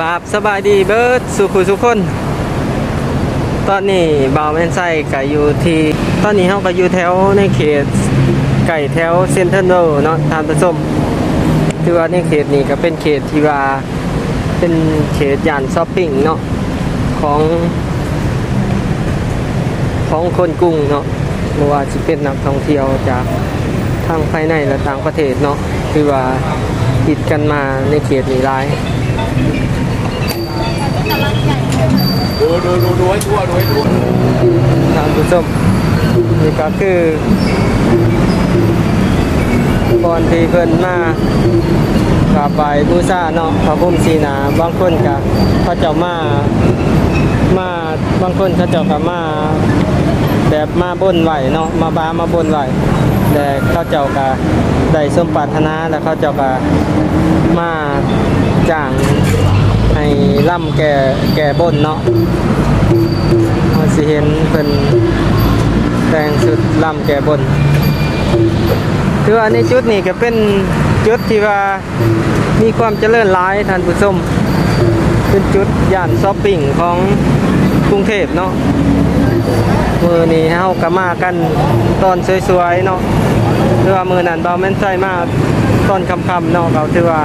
ครับสบายดีเบิร์ดสุขุสุขคน ตอนนี้บ่าวแม่นไส้ก็อยู่ที่ตอนนี้เฮาก็อยู่แถวในเขตไก่แถวเซ็นทรัลเวิลด์เนาะทานผสมคือว่าในเขตนี้ก็เป็นเขตที่ว่าเป็นเขตย่านช้อปปิ้งเนาะของของคนกรุงเนาะบ่ว่าสิเป็นนักท่องเที่ยวจากทางภายในและต่างประเทศเนาะคือว่าติดกันมาในเขตนี้หลาย ดูดูดูดูให้ทั่วดูให้ทั่วท่านผู้ชมนี่ก็คือก่อนที่เพิ่นมากราบไหว้บูชาเนาะพระพุทธศรีนาบางคนก็เขาเจ้ามามาบางคนเขาเจ้าก็มาแบบมาบนไหวเนาะมาบามาบนไหวแต่เขาเจ้าก็ได้สมปรารถนาแล้วเขาเจ้าก็มาจ้าง ให้ล่ำแก่แก่บนเนาะเราสิเห็นเพิ่นแต่งชุดลำแก่บนคือว่าในจุดนี้ก็เป็นจุดที่ว่ามีความเจริญหลายท่านผู้ชมเป็นจุดย่านช้อปปิ้งของกรุงเทพเนาะมือนี้เฮาก็มากันตอนสวยๆเนาะคือว่ามือนั้นเบาแม่นใส่มากตอนคำๆเนาะเขาถือว่า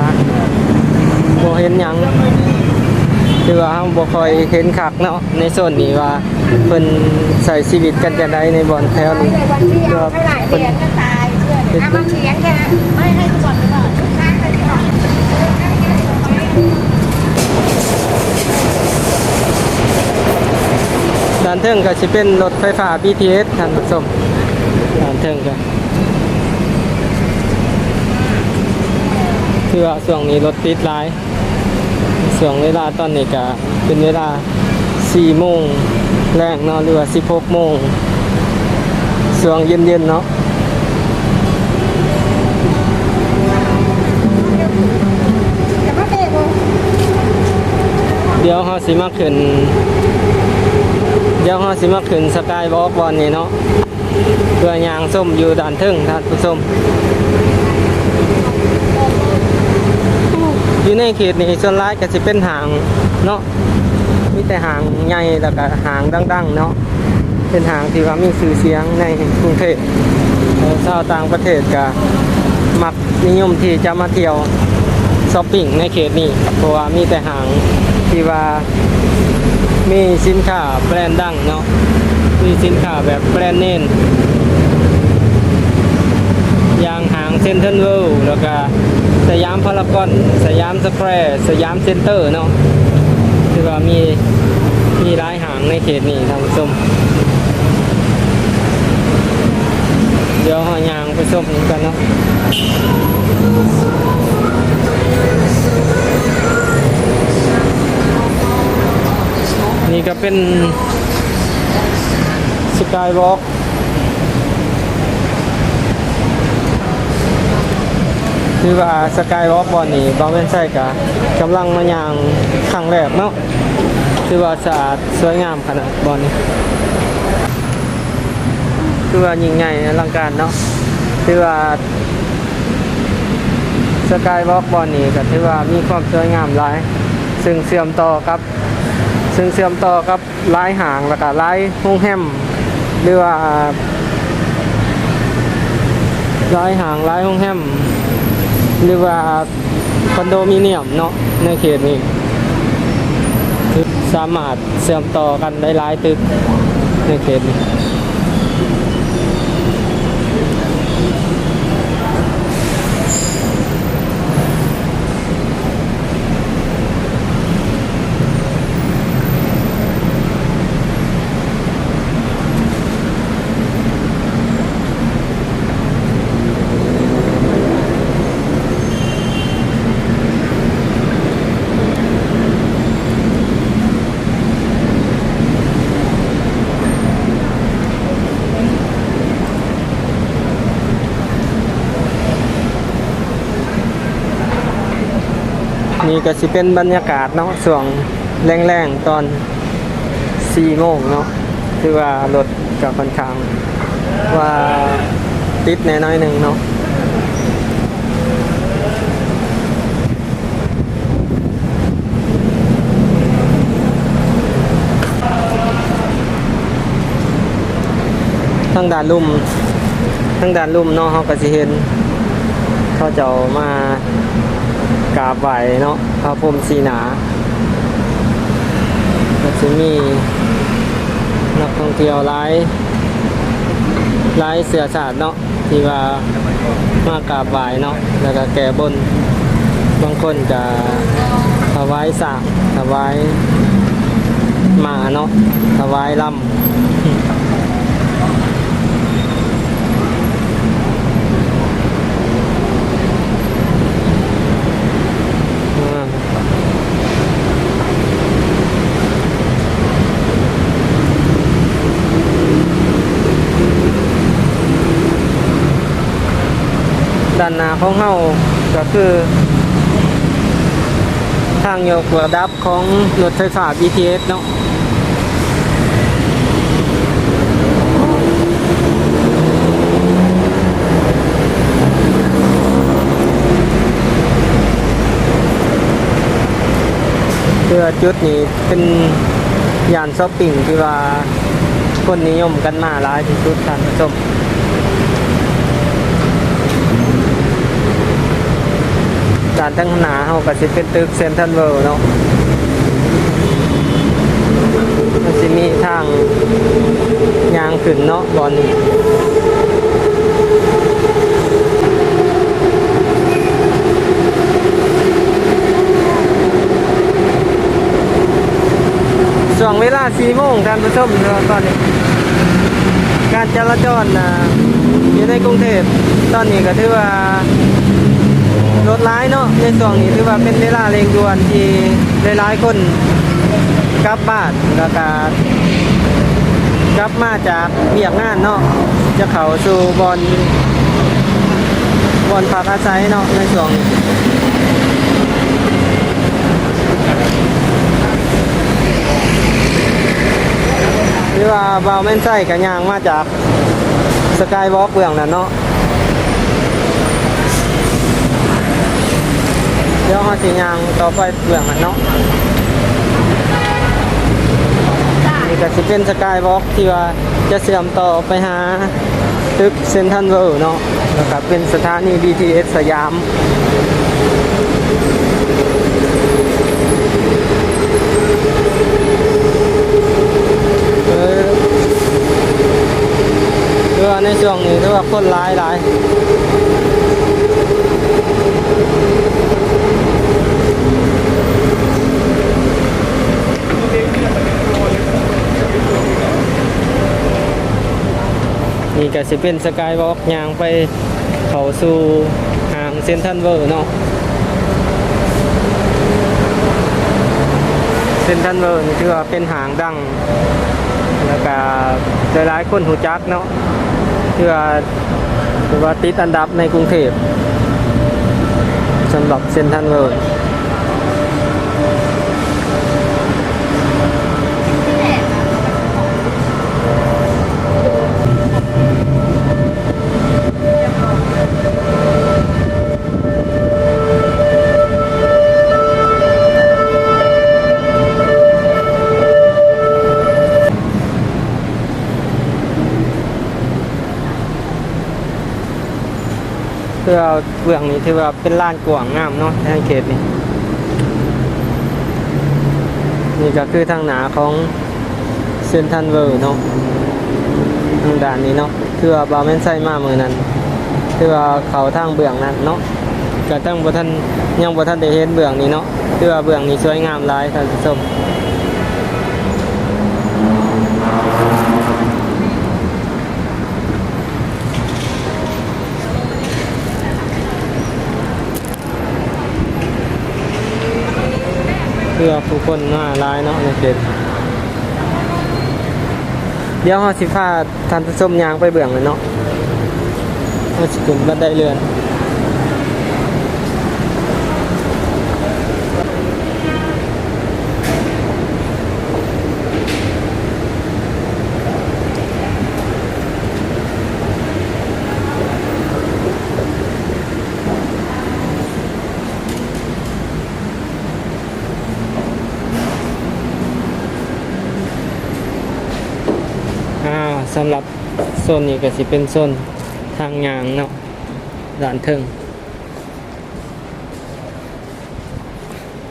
บ่เห็นหยัง คือว่าเราบ่ค่อยเห็นคักเนาะในโซนนี้ว่าเพิ่นใส่ชีวิตกันจังไดในบ่อนแถวนี้ในวันที่เอาไม่หลายเดือนก็ตายเชื่อเลยถ้ามันเลี้ยงแค่ไม่ให้ทุกคนหรือเปล่าทุกครั้งเลยที่ออกด้านเทิงก็สิเป็นรถไฟฟ้า BTS ท่านผู้ชมด้านเทิงก็คือว่าช่วงนี้รถติดหลาย ช่วงเวลาตอนนี้ก็เป็นเวลา4โมงแรกเนาะหรือว่า16โมงช่วงเย็นๆเนาะเดี๋ยวเฮาสิมาขึ้นเดี๋ยวเฮาสิมาขึ้นสกายวอล์กบอลนี่เนาะเพื่อยางส้มอยู่ด้านทึ่งท่านผู้ชม อยู่ในเขตนี้ส่วนร้ายก็สิเป็นหางเนาะมีแต่หางใหญ่แล้วก็หางดังๆเนาะเป็นหางที่ว่ามีชื่อเสียงในกรุงเทพชาวต่างประเทศก็มักนิยมที่จะมาเที่ยวช้อปปิ้งในเขตนี้เพราะว่ามีแต่หางที่ว่ามีสินค้าแบรนด์ดังเนาะมีสินค้าแบบแบรนด์เนมอย่างหางเซ็นทรัลเวิลแล้วก็ สยามพารากอน สยามสแควร์สยามเซ็นเตอร์เนาะคือว่ามีมีหลายหางในเขตนี้ท่านผู้ชมเดี๋ยวหอยางไปชมกันเนาะนี่ก็เป็นสกายวอล์ก คือว่าสกายวอล์กบอลนี่บางเว้นใส่กะกำลังมาย่างครั้งแรกเนาะคือว่าสะอาดสวยงามขนาดบอลนี่คือว่ายิ่งใหญ่อลังการเนาะคือว่าสกายวอล์กบอลนี่ก็ถือว่ามีความสวยงามหลาย ซึ่งเสื่อมต่อครับ ซึ่งเชื่อมต่อกับลายหางแล้วก็ลายโรงแฮมหรือว่าลายหางลายโรงแฮม หรือว่าคอนโดมิเนียมเนาะในเขตนี้สามารถเชื่อมต่อกันได้หลายตึกในเขตนี้ นี่ก็สิเป็นบรรยากาศเนาะส่วงแรงๆตอนสี่โมงเนาะคือว่ารถกับค่นข้างว่าติดแน่น้อยหนึ่งเนาะทั้งด่านลุ่มทั้งด่านลุ่มเนาะเขาก็สิเห็นเขาจะมา กราบไหวเนาะพระพรมสีหนาก็สิมีนักท่องเที่ยวหลายหลายเสือสาดเนาะที่ว่ามากราบไหว้เนาะแล้วก็แก้บนบางคนจะถวายสากถวายหมาเนาะถวายลำ ด้านหน้าของเฮาก็คือ ทางยกระดับของรถไฟฟ้า BTS เนาะเพื่อจุดนี้เป็นย่านช้อปปิ้งที่ว่าคนนิยมกันมาหลายที่สุดท่านผู้ชม ด้าน ทั้งหนาเฮาก็สิเป็นตึกเซ็นทรัลเวิลด์เนาะมันสิมีทางยางขึ้นเนาะบอนนี้ช่วงเวลา4โมงท่านผู้ชมตอนนี้การจราจรอยู่ในกรุงเทพตอนนี้ก็ถือว่า ถร้ายเนาะในช่วงนี้ถือว่าเป็นเวลาเร่งด่วนที่หลายๆคนกลับบ้านแล้วก็กลับมาจากเบียกงานเนาะจะเข้าสู่บอลบอลพักอาศัยเนาะในช่วงนี้หรือว่าบาวแม่นไส้กับยางมาจากสกายวอล์กเบื้องนั่นเนาะ เดี๋ยวเรา สิยางต่อไปเปลืองมันเนาะนี่ก็สิเป็นสกายวอล์กที่ว่าจะเสื่อมต่อไปหาตึกเซนทันเวิลด์เนาะแล้วก็เป็นสถานี BTS สยามเออคือในช่วงนี้ถือว่าคนร้ายหลาย นี่ก็สิเป็นสกายวอล์กยางไปเข้าสู่หางเซนทรัลเวิลด์เนาะเซนทรัลเวิลด์นี่ถือว่าเป็นหางดัง แล้วก็หลายๆคนหูจักเนาะถือว่าถือว่าติดอันดับในกรุงเทพสำหรับเซนทรัลเวิลด์ เพื่อเอาเบื้องนี้ถือว่าเป็นล้านกว้างงามเนาะในเขตนี้นี่ก็คือทางหนาของเซนทันเวิร์เนาะทางด่านนี้เนาะคือว่าบาแมนไซมาเมือนั้นคือว่าเขาทางเบื้องนั้นเนาะก็ตั้งบ่ทันยังบ่ทันได้เห็นเบื้องนี้เนาะคือว่าเบื้องนี้สวยงามหลายท่านผู้ชม เพื่อผู้คนมาหลายเนาะในเขตเดี๋ยวเฮาสิพาท่านผู้ชมยางไปเบื้องเลยเนาะเฮาสิขึ้นบันไดเรือนอ่าสำหรับ โซนนี้ก็สิเป็นโซนทางยางเนาะด้านเทิง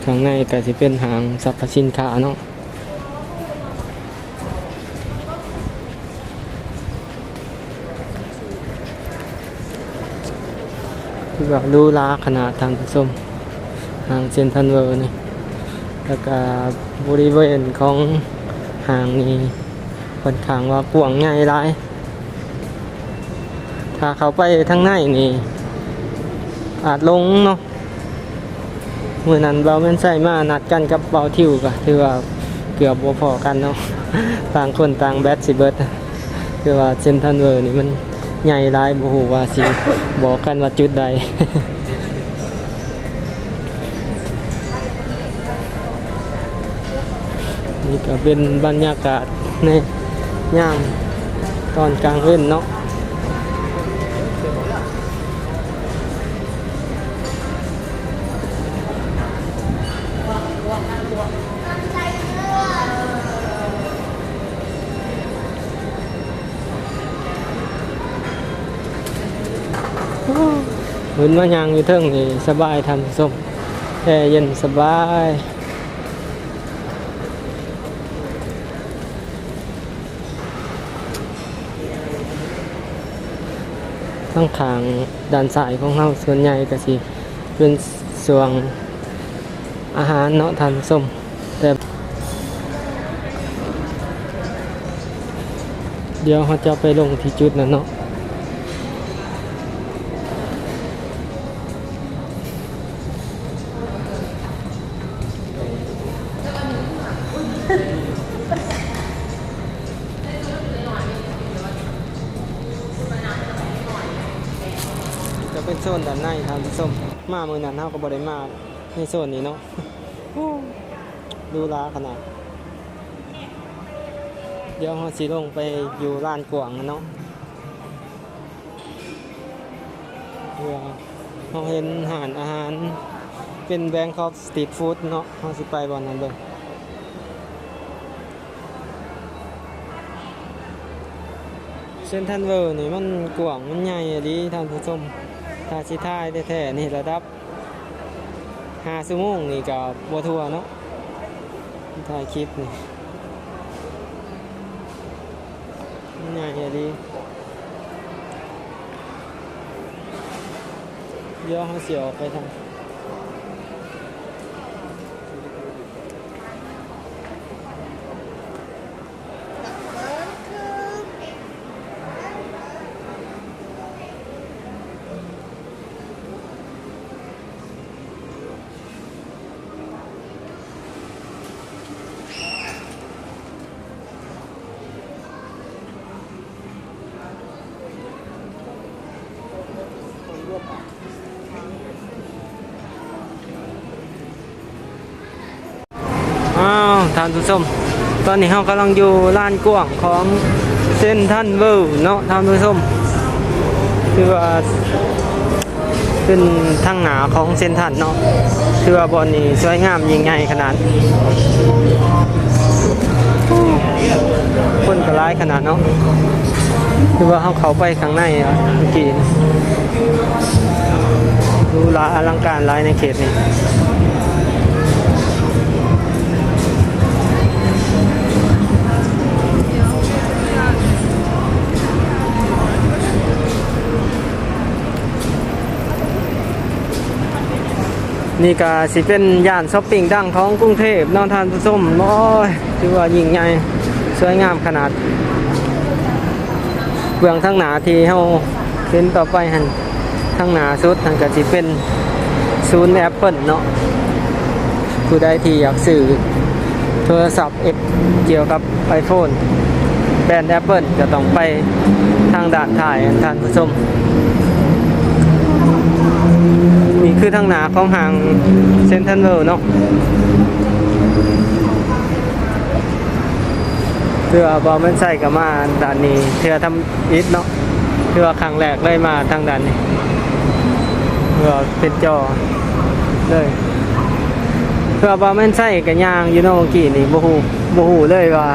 ข้างในก็สิเป็นหางสรรพสินค้าเนาะคือแบบดูลาขนาดทางผู้มหางเซนทันเวอร์นี่แล้วก็บริเวณของหางนี้ค่อนข้างว่ากว้างใหญ่หลาย ถ้าเขาไปทางในนี่ อาจลงเนาะมื่อนั้นเบาแม่นใส่มานัดกันกับเบาทิวก็ถือว่าเกือบบ่พอกันเนาะต่างคนต่างแบตสิเบิดคือว่าเซนทันเวอร์นี่มันใหญ่หลายบ่ฮู้ว่าสิบอกกันว่าจุดใดนี่ก็เป็นบรรยากาศในยามตอนกลางเว้นเนาะ เหมือนว่ายางอยู่เทิงนี่สบายทำส้มแค่เย็นสบายข้งขางด้านซ้ายของเราส่วนใหญ่ก็สิเป็นส่วนอาหารเนาะทานส้มแต่เดี๋ยวเขาจะไปลงที่จุดนั้นเนาะ มมาเมื่อนั้นเราก็บริมาในโซนนี้เนาะโอ้ดูลาขนาด เดี๋ยวเราสิลงไปอยู่ร้านกวางนะเนาะเพื่อเราเห็นอาหารอาหารเป็นแบงคอกสตรีทฟู้ดเนาะเราสิไปบอนนั้นเบิ่งเซนทันเวอร์นี่มันกว้างมันใหญ่อะดีท่านผู้ชม ถ้าชิท่ายแท้ๆนี่ระดับหาซูโมงนี่กับ่ทั่วเนาะถ่ายคลิปนี่มันใหญ่อะดีเดี๋ยวเขาเสียวไปทางอ้าวท่านผู้ชม ตอนนี้เรากำลังอยู่ลานกว้างของเซนทันเวิลด์เนาะท่านผู้ชมคือว่าเป็นทางหนาของเซนทันเนาะคือว่าบอลนี้สวยงามยิ่งใหญ่ขนาดคนก็ร้ายขนาดเนาะคือว่าเขาเขาไปข้างในเมื่อกี้ดูลาอลังการร้ายในเขตนี้ นี่ก็สิเป็นย่านช้อปปิ้งดังของกรุงเทพนอนทานผู้ชมโอ้ยถือว่ายิ่งใหญ่สวยงามขนาด เบื้องทั้งหนาที่เฮาเห็นต่อไปหันทั้งหนาสุดหันก็สิเป็นศูนย์แอปเปิลเนาะผู้ใดที่อยากซื้อโทรศัพท์เอฟเกี่ยวกับ iPhone แบรนด์ Apple จะต้องไปทางด่านถ่ายท่านผู้ชม คือทางหนาของหางเซนทันเวิลเนาะเพื่อบอมันใส่กับมาด่านนี้เพื่อทำอิฐเนาะเพื่อครั้งแรกเลยมาทางด่านนี้เพื่อเป็นจอเลยเพื่อบอมันใส่กับยางยู่เนาะเมื่อกี้นี่โมหูโมหูเลยว่า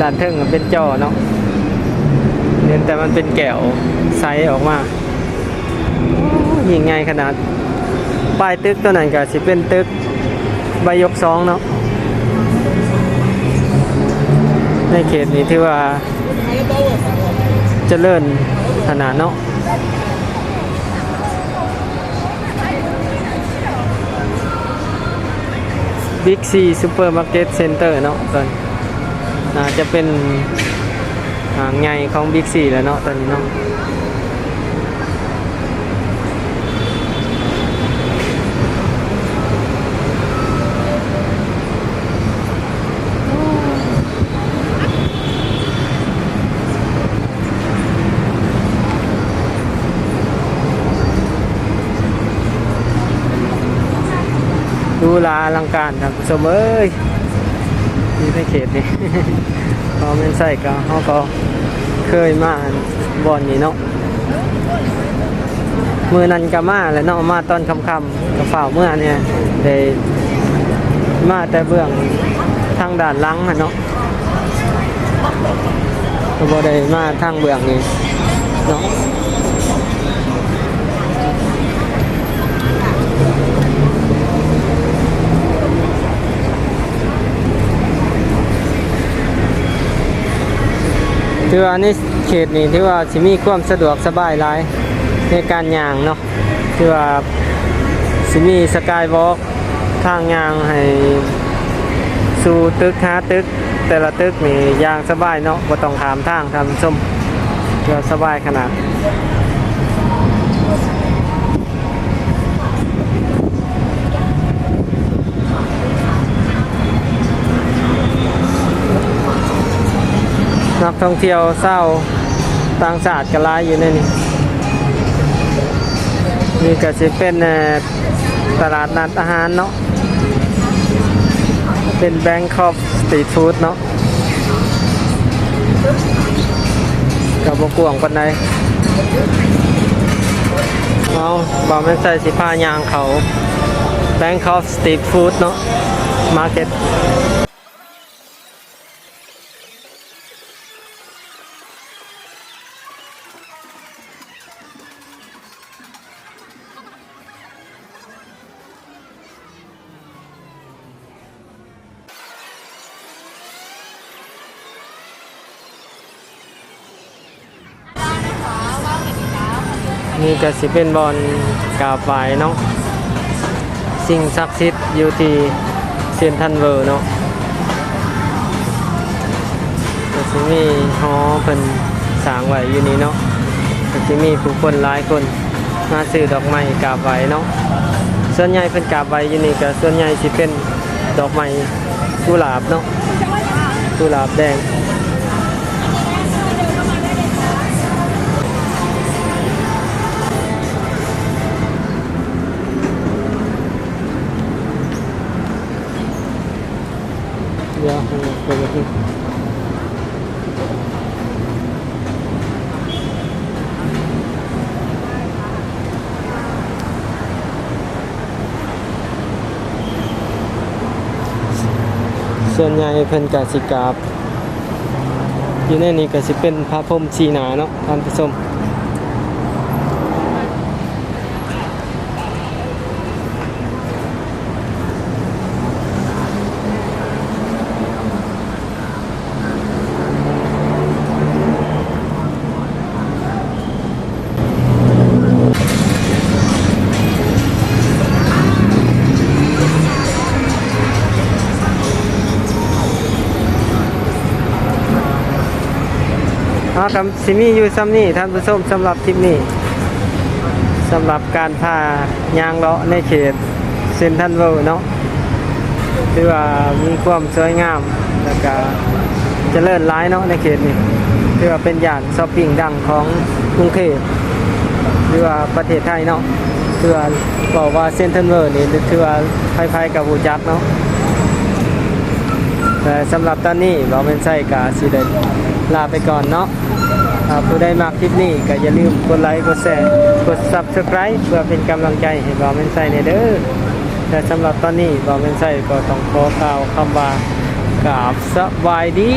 ด่านเทิงเป็นจอเนาะเห็นแต่มันเป็นแก้วไซส์ออกมายิ่งไงขนาด ป้ายตึกตัวนั้นก็สิเป็นตึกใบยกสองเนาะในเขตนี้ที่ว่าจเจริญขนาดเนาะบิ๊กซีซูเปอร์มาร์เก็ตเซ็นเตอร์เนาะตอนน่าจจะเป็นหางของบิ๊กซีแล้วเนาะตอนนี้เนาะ ดูลาอลังการครับผู้ชมเอ้ยนี่ในเขตนี่พอแม่นใส่ก็เขาก็เคยมาบอนนี่เนาะมือนันก็มาแล้วเนาะมาตอนค่ำๆกับฝ่าเมื่อเนี่ยได้มาแต่เบื้องทางด้านลังอะเนาะก็บ่ได้มาทางเบื้องนี่เนาะ ถือว่าในเขตนี้ที่ว่าสิมีความสะดวกสบายหลายในการย่างเนาะที่ว่าสิมีสกายวอล์กทางย่างให้สู่ตึกหาตึก แต่ละตึกนี่ย่างสบายเนาะบ่ต้องถามทางทำส้มเพื่อสบายขนาด นักท่องเที่ยวเศร้าต่างชาติก็หลายอยู่ในนี่นี่ก็จะเป็นตลาดนัดอาหารเนาะเป็นแบงคอกสตรีทฟู้ดเนาะกับบกวงปันใดเอาบอกไม่นใส่สิผ้ายางเขาแบงคอกสตรีทฟู้ดเนาะมาร์เก็ต นี่ก็สิเป็นบอลกาบายเนาะสิ่งศักดิ์สิทธิ์อยู่ที่เซนทันเวอร์เนาะก็สิมีฮอเพิ่นสร้างไว้อยู่นี่เนาะก็สิมีผู้คนหลายคนมาซื้อดอกไม้กาบไหว้เนาะส่วนใหญ่เพิ่นกาบไหว้อยู่นี่ก็ส่วนใหญ่สิเป็นดอกไม้กุหลาบเนาะกุหลาบแดง เดี๋ยวเปิดที่ส่วนใหญ่เพิ่นกสิกาบอยู่ในนี้ก็สิเป็นพระพรมชีนาเนาะท่านผู้ชม เอาครับสิมีอยู่ซ้ำนี่ท่านผู้ชมสำหรับคลิปนี้สำหรับการพายางเลาะในเขตเซนทรันเวิลด์เนาะถือว่ามีความสวยงามแล้วก็เจริญร้ายเนาะในเขตนี้ถือว่าเป็นย่านช้อปปิ้งดังของกรุงเทพหรือว่าประเทศไทยเนาะถือว่าบอกว่าเซนทรันเวิลด์นี่ถือว่าไพ่ๆกับหูจักเนาะแต่สำหรับตอนนี้บอเป็นไส้กาสิเดน ลาไปก่อนเนาะผู้ได้มาคลิปนี้ก็อย่าลืมกดไลค์กดแชร์กด subscribe เพื่อเป็นกำลังใจให้บอเมนไส้ในเด้อแต่สำหรับตอนนี้บอเมนไส้ก็ต้องขอกล่าวคำว่ากราบสบายดี